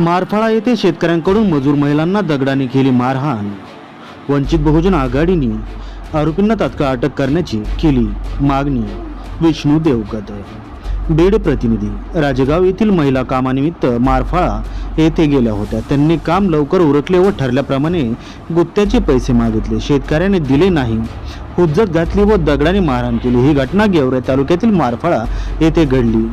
मारफाळा येथे शेतकऱ्यांकडून मजूर महिलांना दगडाने केली मारहाण. वंचित बहुजन आघाडीने आरोपींना तात्काळ अटक करण्याची केली मागणी. विष्णू देवगत बीड प्रतिनिधी राजेगाव येथील महिला कामानिमित्त मारफाळा येथे गेल्या होत्या. त्यांनी काम लवकर उरकले व ठरल्याप्रमाणे गुत्त्याचे पैसे मागितले. शेतकऱ्याने दिले नाही. हुज्जत घातली व दगडाने मारहाण केली. ही घटना गेवराई तालुक्यातील मारफाळा येथे घडली.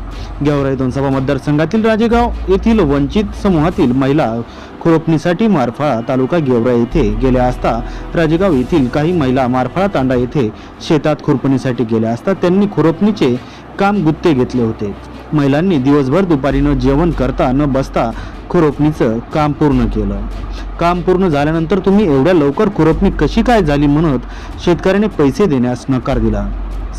गेवराई दोनसभा मतदारसंघातील राजेगाव येथील वंचित समूहातील महिला खुरपणीसाठी मारफाळा तालुका गेवराई येथे गेल्या असता राजेगाव येथील काही महिला मारफाळा तांडा येथे शेतात खुरपणीसाठी गेल्या असता त्यांनी खुरपणीचे काम गुत्ते घेतले होते. महिलांनी दिवसभर दुपारी न जेवण करता न बसता खुरपणीचं काम पूर्ण केलं. काम पूर्ण झाल्यानंतर तुम्ही एवढ्या लवकर खुरपणी कशी काय झाली म्हणत शेतकऱ्याने पैसे देण्यास नकार दिला.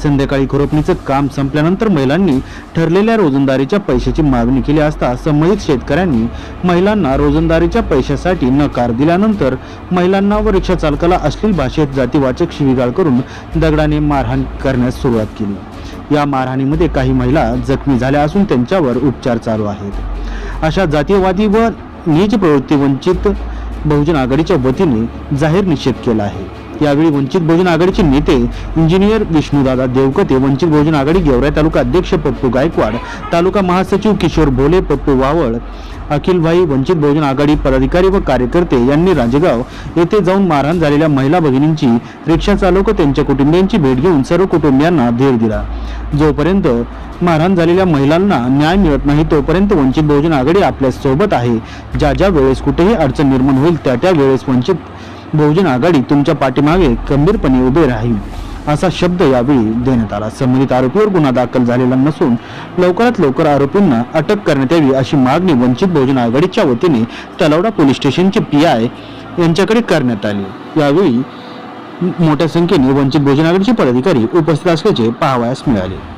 संध्याकाळी खुरपणीचं काम संपल्यानंतर महिलांनी ठरलेल्या रोजंदारीच्या पैशाची मागणी केली असता संबंधित शेतकऱ्यांनी महिलांना रोजंदारीच्या पैशासाठी नकार दिल्यानंतर महिलांना व रिक्षा चालकाला अश्लील भाषेत जातीवाचक शिवीगाळ करून दगडाने मारहाण करण्यास सुरुवात केली. या मारहाणीमध्ये काही महिला जखमी झाल्या असून त्यांच्यावर उपचार चालू आहेत. अशा जातीयवादी व निज प्रवृत्ती वंचित बहुजन आघाडीच्या वतीने जाहीर निषेध केला आहे. यावेळी वंचित बहुजन आघाडीचे नेते इंजिनियर विष्णूदादा देवकते वंचित बहुजन आघाडी गेवराई तालुका अध्यक्ष पप्पू गायकवाड तालुका महासचिव किशोर भोले पप्पू वावळ अखिल भाई वंचित बहुजन आघाडी पदाधिकारी व कार्यकर्ते यांनी राजेगाव येथे जाऊन मारहाण झालेल्या महिला भगिनींची रिक्षा चालक त्यांच्या कुटुंबियांची भेट घेऊन सर्व कुटुंबियांना धीर दिला. जोपर्यंत मारहाण झालेल्या महिलांना न्याय मिळत नाही तोपर्यंत वंचित बहुजन आघाडी आपल्यासोबत आहे. ज्या ज्या वेळेस कुठेही अडचण निर्माण होईल त्या त्या वेळेस वंचित बहुजन आघाडी तुमच्या पाठीमागे गंभीरपणे उभे राहील असा शब्द यावेळी देण्यात आला. संबंधित आरोपीवर गुन्हा दाखल झालेला नसून लवकरात लवकर आरोपींना अटक करण्यात यावी अशी मागणी वंचित बहुजन आघाडीच्या वतीने तलवडा पोलीस स्टेशनचे पी आय यांच्याकडे करण्यात आली. यावेळी मोठ्या संख्येने वंचित बहुजन आघाडीचे पदाधिकारी उपस्थित असल्याचे पाहावयास मिळाले.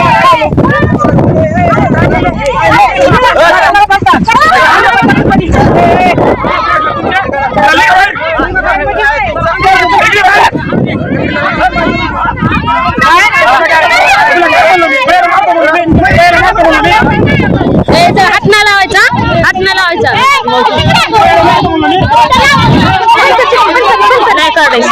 नाही करायचं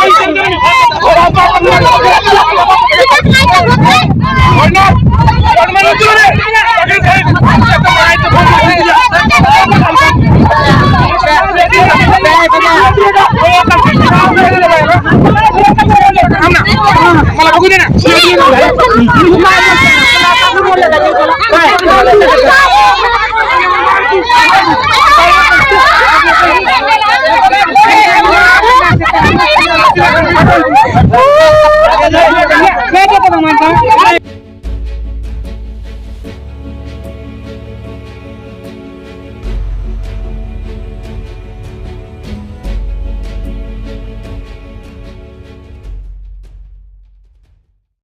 मला बघू दे ना